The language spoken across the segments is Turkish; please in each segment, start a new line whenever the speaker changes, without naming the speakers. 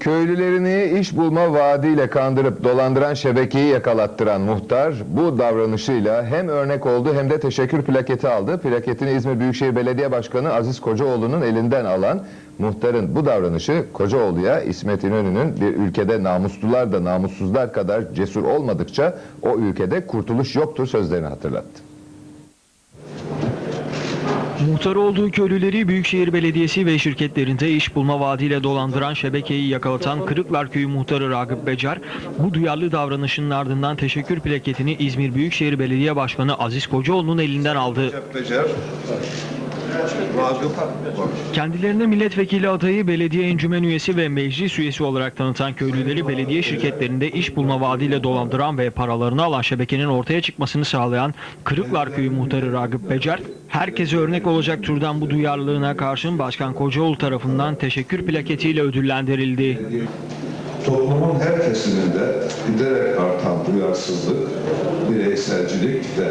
Köylülerini iş bulma vaadiyle kandırıp dolandıran şebekeyi yakalattıran muhtar bu davranışıyla hem örnek oldu hem de teşekkür plaketi aldı. Plaketini İzmir Büyükşehir Belediye Başkanı Aziz Kocaoğlu'nun elinden alan muhtarın bu davranışı Kocaoğlu'ya İsmet İnönü'nün bir ülkede namuslular da namussuzlar kadar cesur olmadıkça o ülkede kurtuluş yoktur sözlerini hatırlattı.
Muhtar olduğu köylüleri Büyükşehir Belediyesi ve şirketlerinde iş bulma vaadiyle dolandıran şebekeyi yakalatan Kırıklar Köyü muhtarı Ragıp Becar, bu duyarlı davranışının ardından teşekkür plaketini İzmir Büyükşehir Belediye Başkanı Aziz Kocaoğlu'nun elinden aldı.
Ragıp
Kendilerine milletvekili adayı, belediye encümen üyesi ve meclis üyesi olarak tanıtan köylüleri belediye şirketlerinde iş bulma vaadiyle dolandıran ve paralarını alan şebekenin ortaya çıkmasını sağlayan Kırıklar Köyü muhtarı Ragıp Becer, herkese örnek olacak türden bu duyarlılığına karşın Başkan Kocaoğlu tarafından teşekkür plaketiyle ödüllendirildi.
toplumun her kesiminde giderek artan duyarsızlık, bireyselcilik ve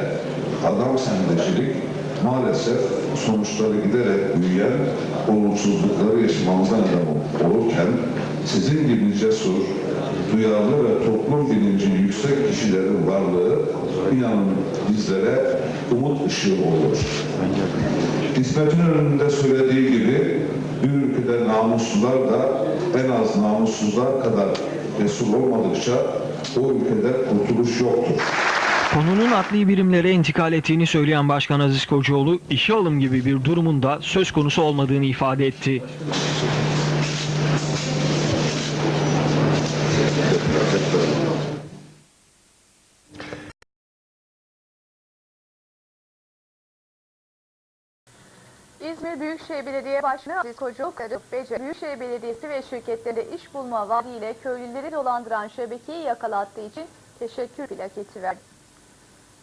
adam sendecilik maalesef sonuçları giderek büyüyen olumsuzlukları yaşamamıza neden olurken sizin gibi cesur, duyarlı ve toplum bilinci yüksek kişilerin varlığı inanın bizlere umut ışığı olur. İsmet'in önünde söylediği gibi bir ülkede namuslular da en az namussuzlar kadar cesur olmadıkça o ülkede kurtuluş yoktur.
Konunun adli birimlere intikal ettiğini söyleyen Başkan Aziz Kocaoğlu, işe alım gibi bir durumun da söz konusu olmadığını ifade etti.
İzmir Büyükşehir Belediye Başkanı Aziz Kocaoğlu, Büyükşehir Belediyesi ve şirketlerinde iş bulma vaadiyle köylüleri dolandıran şebekeyi yakalattığı için teşekkür plaketi verdi.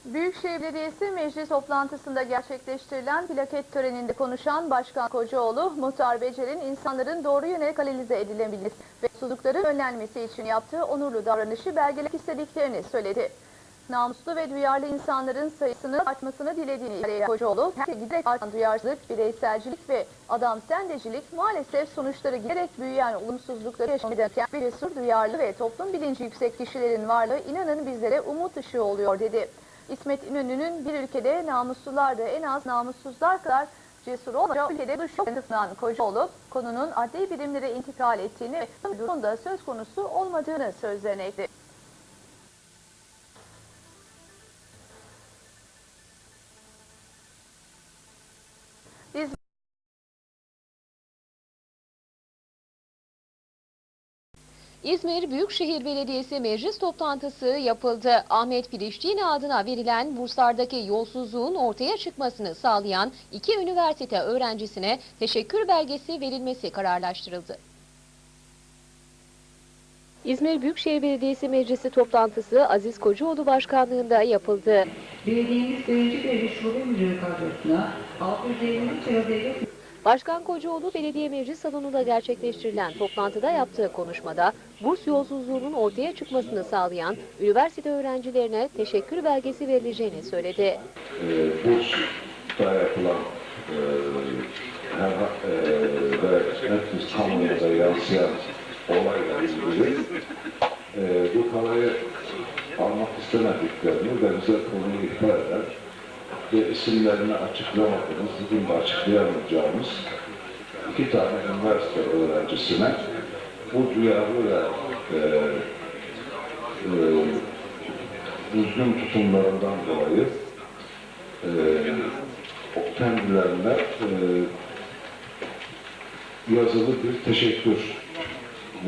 Büyükşehir Belediyesi meclis toplantısında gerçekleştirilen plaket töreninde konuşan Başkan Kocaoğlu, Muhtar Becer'in insanların doğru yöne kanalize edilebilmesi ve suçlulukların önlenmesi için yaptığı onurlu davranışı belgelemek istediklerini söyledi. Namuslu ve duyarlı insanların sayısının artmasını dilediğini ifade eden Kocaoğlu, her giderek artan duyarsızlık, bireyselcilik ve adam sendecilik maalesef sonuçları giderek büyüyen olumsuzlukları yaşamadan bir cesur, duyarlı ve toplum bilinci yüksek kişilerin varlığı inanın bizlere umut ışığı oluyor dedi. İsmet İnönü'nün bir ülkede namuslular da en az namussuzlar kadar cesur olarak ülkede duş yanıtlanan Kocaoğlu, konunun adli birimlere intikal ettiğini ve durumda söz konusu olmadığını sözlerine ekledi. İzmir
Büyükşehir Belediyesi meclis toplantısı yapıldı. Ahmet Piriştini adına verilen burslardaki yolsuzluğun ortaya çıkmasını sağlayan iki üniversite öğrencisine teşekkür belgesi verilmesi kararlaştırıldı. İzmir Büyükşehir Belediyesi Meclisi toplantısı Aziz Kocaoğlu başkanlığında yapıldı.
Belediyemiz birinci devlet şube müdürü kadrosuna 653 lira devlet
Başkan Kocaoğlu Belediye Meclis Salonu'nda gerçekleştirilen toplantıda yaptığı konuşmada burs yolsuzluğunun ortaya çıkmasını sağlayan üniversite öğrencilerine teşekkür belgesi verileceğini söyledi.
e, bursla yapılan e, her, e, yansıyan olayla ilgili e, bu parayı almak istemediklerini ve bize konuyu ihbar eden ve isimlerini açıklamadığımız, bugün de açıklayamayacağımız iki tane üniversite öğrencisine bu duyarlı ve e, e, düzgün tutumlarından dolayı e, kendilerine e, yazılı bir teşekkür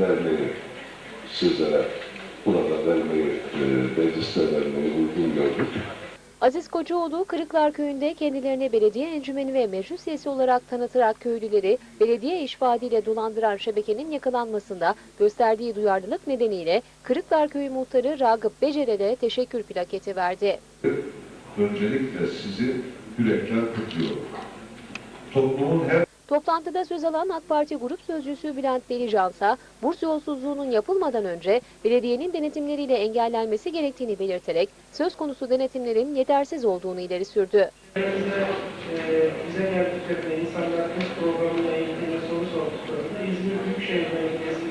vermeyi sizlere burada vermeyi, e, mecliste vermeyi uygun gördük.
Aziz Kocaoğlu, Kırıklar Köyü'nde kendilerini belediye encümeni ve meclis üyesi olarak tanıtarak köylüleri belediye iş vaadiyle dolandıran şebekenin yakalanmasında gösterdiği duyarlılık nedeniyle Kırıklar Köyü muhtarı Ragıp Becer'e de teşekkür plaketi verdi.
Öncelikle sizi yürekten kutluyorum. Toplumun her
Toplantıda söz alan AK Parti Grup Sözcüsü Bülent Delicansa, burs yolsuzluğunun yapılmadan önce belediyenin denetimleriyle engellenmesi gerektiğini belirterek söz konusu denetimlerin yetersiz olduğunu ileri sürdü.
E, bize geldiklerinde insanlar test programıyla ilgili soru sorduklarında İzmir Büyükşehir Belediyesi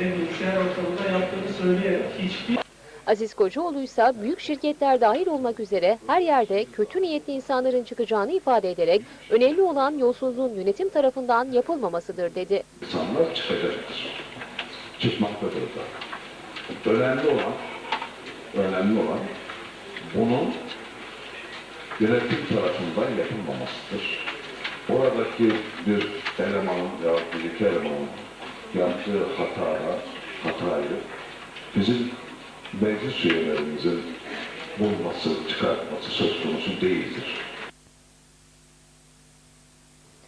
ve bilgisayar ortamında yaptığını söyleyerek hiçbir
Aziz Kocaoğlu ise büyük şirketler dahil olmak üzere her yerde kötü niyetli insanların çıkacağını ifade ederek önemli olan yolsuzluğun yönetim tarafından yapılmamasıdır dedi.
İnsanlar çıkacaktır. Çıkmaktadır da. Önemli olan, önemli olan bunun yönetim tarafından yapılmamasıdır. Oradaki bir elemanın ya bir iki elemanın yaptığı hataya, hatayı bizim meclis üyelerimizin bulması, çıkartması söz konusu değildir.